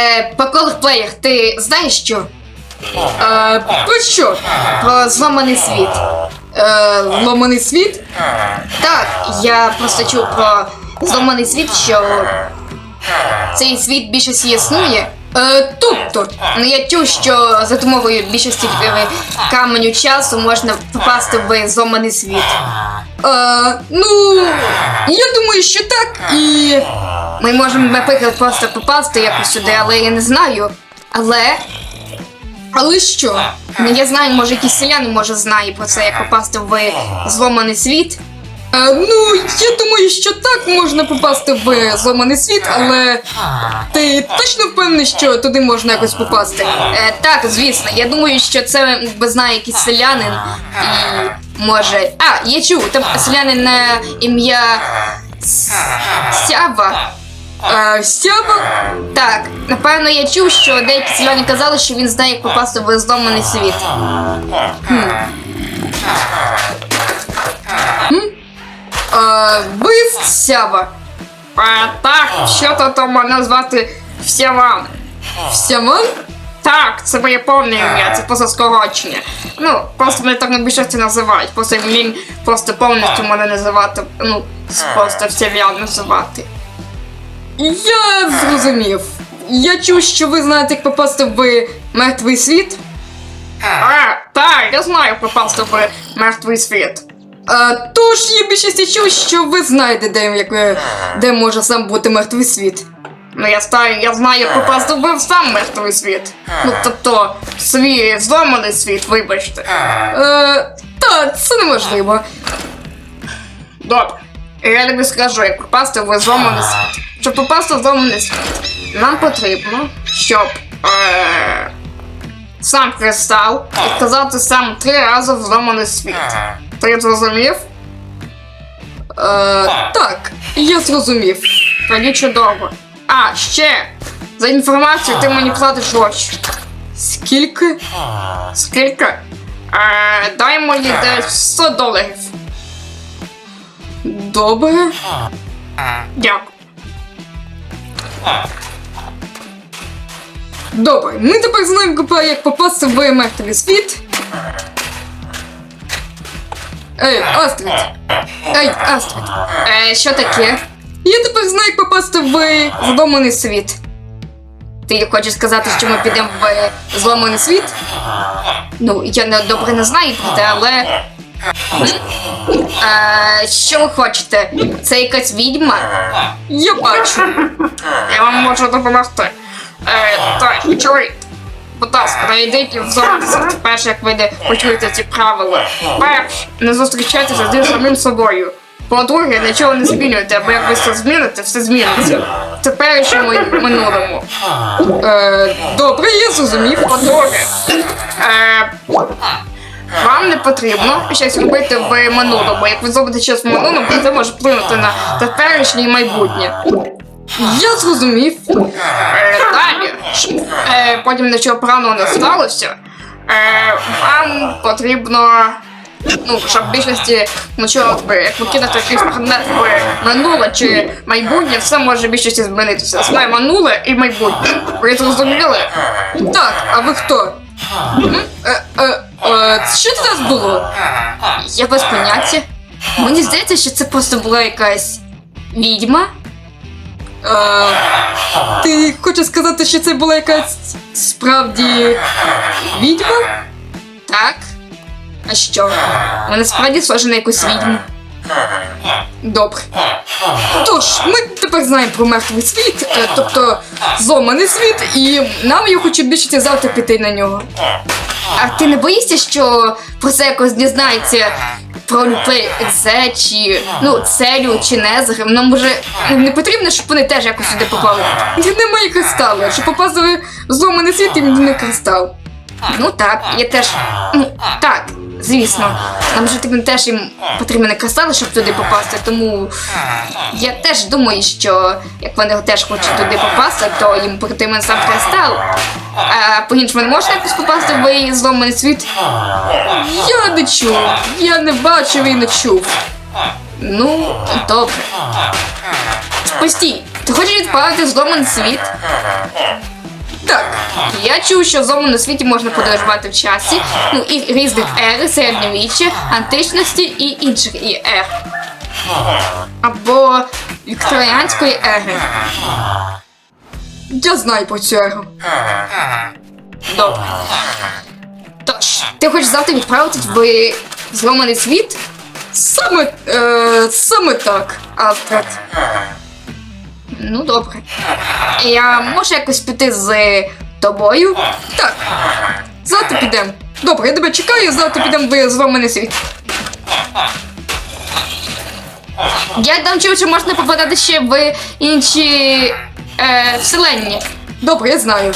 Е, Поколих плеєр, ти знаєш що? Е, про що? Про зламаний світ. Е, зламаний світ? Так, я просто чув про зламаний світ, що цей світ більшості існує. Е, тобто, ну я чув, що за допомогою більшості е, каменю часу можна попасти в зламаний світ. Е, ну, я думаю, що так, і ми можемо, наприклад, просто попасти якось сюди, але я не знаю. Але. Але що? Ну я знаю, може якийсь селянин може знає про це, як попасти в зломаний світ. Е, ну, я думаю, що так можна попасти в зломаний світ, але ти точно впевнений, що туди можна якось попасти? Е, так, звісно. Я думаю, що це знає якийсь селянин і може. А, я чув, там селянин на ім'я Сява. Е, Сява? Так, напевно, я чув, що деякі селяни казали, що він знає, як попасти в зломаний світ. Хм. Хм? Е, ви Сява? Е, так, що то то можна звати Всяван. Всяван? Так, це моє повне ім'я, це просто скорочення. Ну, просто мене так на більшості називають. Просто він просто повністю мене називати, ну, просто Всяв'ян називати. Я зрозумів. Я чув, що ви знаєте, як попасти в мертвий світ. А, так, я знаю, як попасти в мертвий світ. А, тож я більшості чув, що ви знаєте, де, як, де може сам бути мертвий світ. Ну, я знаю, я знаю, як попасти в сам мертвий світ. Ну, тобто, свій зламаний світ, вибачте. Е, та, це неможливо. Добре. Я тобі скажу, як попасти в зломаний світ. Щоб попасти в зломаний світ, нам потрібно, щоб е, сам кристал відказати сам три рази в зломаний світ. Ти зрозумів? Е, так, я зрозумів. Тоді чудово. А, ще! За інформацію ти мені платиш гроші. Скільки? Скільки? Е, дай мені десь 100 доларів. Добре. Дякую. Добре, ми тепер знаємо, як попасти в мертвий світ. Ей, Астрид! Ей, Астрид! Е, що таке? Я тепер знаю, як попасти в зломаний світ. Ти хочеш сказати, що ми підемо в зломаний світ? Ну, я не добре не знаю про те, але. Е, що ви хочете? Це якась відьма? Я бачу. Я вам можу допомогти. Е, так, чоловік. Будь ласка, найдіть в зону перше, як ви не почуєте ці правила. Перше, не зустрічайтеся з самим собою. По-друге, нічого не змінюйте, або як ви все зміните, все зміниться. Теперішньому і минулому. Е, добре, я зрозумів. По-друге, е, вам не потрібно щось робити в минулому. Як ви зробите щось в минулому, це може вплинути на теперішнє і майбутнє. Я зрозумів. Е, далі. Е, потім нічого поганого не сталося. Е, вам потрібно. Ну, щоб в більшості, ну що, як покинути якийсь предмет в минуле чи майбутнє, все може в більшості змінитися. Знає минуле і майбутнє. Ви зрозуміли? Так, а ви хто? М? Е, е, е, що це зараз було? Я без поняття. Мені здається, що це просто була якась відьма. Е, ти хочеш сказати, що це була якась справді відьма? Так. А що? Вона справді схожа на якусь відьму. Добре. Тож, ми тепер знаємо про мертвий світ, е, тобто зломаний світ, і нам я хочу більше завтра піти на нього. А ти не боїшся, що про це якось дізнається про людей це чи ну целю чи Незер? Нам може не потрібно, щоб вони теж якось сюди попали. Немає кристалу. Щоб попасти в зломаний світ, і не кристал. Ну так, я теж. Ну так, звісно. Нам же теж їм потрібні кристали, щоб туди попасти, тому я теж думаю, що як вони теж хочуть туди попасти, то їм потрібен сам кристал. А по-іншому не можна якось попасти в зломаний світ? Я не чув, я не бачив і не чув. Ну, добре. Постій, ти хочеш відправити зломаний світ? Так, я чув, що в зломаному світі можна подорожувати в часі, ну і різних ери, середньовіччя, античності і інших ер. Або вікторіанської ери. Я знаю про цю еру. Добре. Тож, ти хочеш завтра відправитись в зломаний світ? Саме, е, саме так, Алфред. Ну, добре. Я можу якось піти з тобою? Так. Завтра підемо. Добре, я тебе чекаю, завтра підемо в зломаний світ. Я там чув, що можна попадати ще в інші е, вселенні. Добре, я знаю.